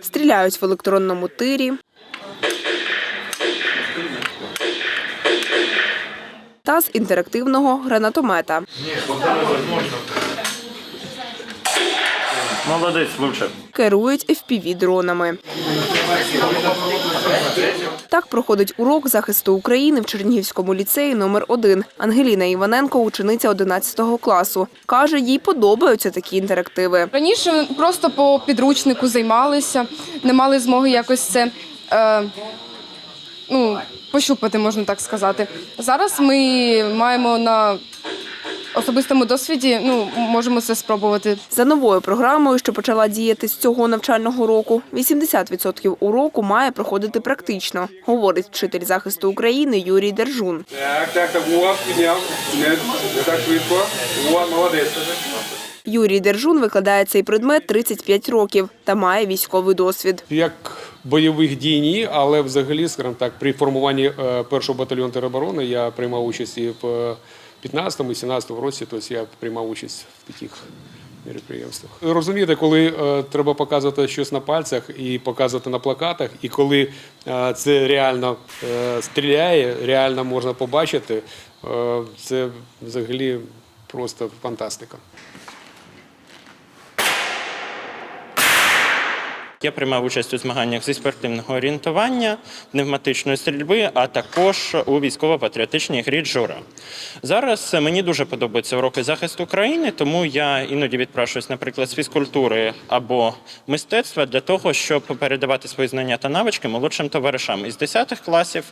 Стріляють в електронному тирі. Та з інтерактивного гранатомета. Молодець, вивчив. Керують FPV-дронами. Так проходить урок захисту України в Чернігівському ліцеї номер 1 Ангеліна Іваненко, учениця 11 класу. Каже, їй подобаються такі інтерактиви. Раніше просто по підручнику займалися, не мали змоги якось це е, ну, пощупати, можна так сказати. Зараз ми маємо на особистому досвіді, ну, можемо це спробувати. За новою програмою, що почала діяти з цього навчального року, 80% уроку має проходити практично, говорить вчитель захисту України Юрій Держун. Так, так, так, о, підняв. Не, не так швидко. О, молодець. Юрій Держун викладає цей предмет 35 років та має військовий досвід. Як бойових дій ні, але взагалі, скажімо так, при формуванні е, першого батальйону тероборони я приймав участь і в 15-му, і 17-му році, тобто я приймав участь в таких мероприємствах. Розумієте, коли е, треба показувати щось на пальцях і показувати на плакатах, і коли е, це реально е, стріляє, реально можна побачити, це взагалі просто фантастика. Я приймав участь у змаганнях зі спортивного орієнтування, пневматичної стрільби, а також у військово-патріотичній грі Джура. Зараз мені дуже подобаються уроки захисту України, тому я іноді відпрашуюсь, наприклад, з фізкультури або мистецтва для того, щоб передавати свої знання та навички молодшим товаришам із 10 класів,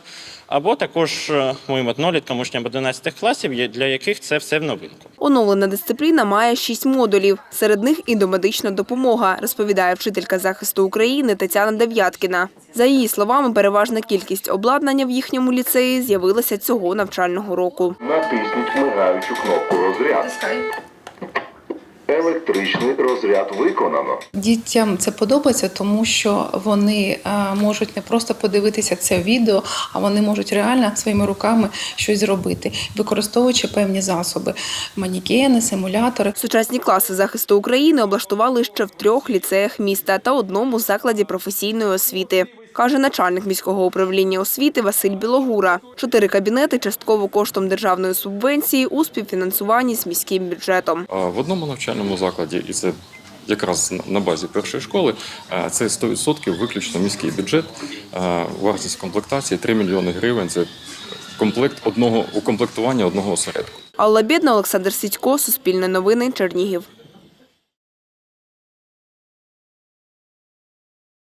або також е, моїм одноліткам, учням 11 класів, для яких це все в новинку. Оновлена дисципліна має шість модулів. Серед них і домедична допомога, розповідає вчителька захисту України Тетяна Дев'яткіна. За її словами, переважна кількість обладнання в їхньому ліцеї з'явилася цього навчального року. Натисніть мигаючу кнопку розряд. Електричний розряд виконано. Дітям це подобається, тому що вони е, можуть не просто подивитися це відео, а вони можуть реально своїми руками щось зробити, використовуючи певні засоби: манікени, симулятори. Сучасні класи захисту України облаштували ще в трьох ліцеях міста та одному закладі професійної освіти. Каже начальник міського управління освіти Василь Білогура. Чотири кабінети частково коштом державної субвенції у співфінансуванні з міським бюджетом. В одному навчальному закладі, і це якраз на- базі першої школи, це 100% виключно міський бюджет. Вартість комплектації 3 мільйони гривень. Це комплект одного укомплектування одного осередку. Алла Бєдна, Олександр Сідько, Суспільне новини, Чернігів.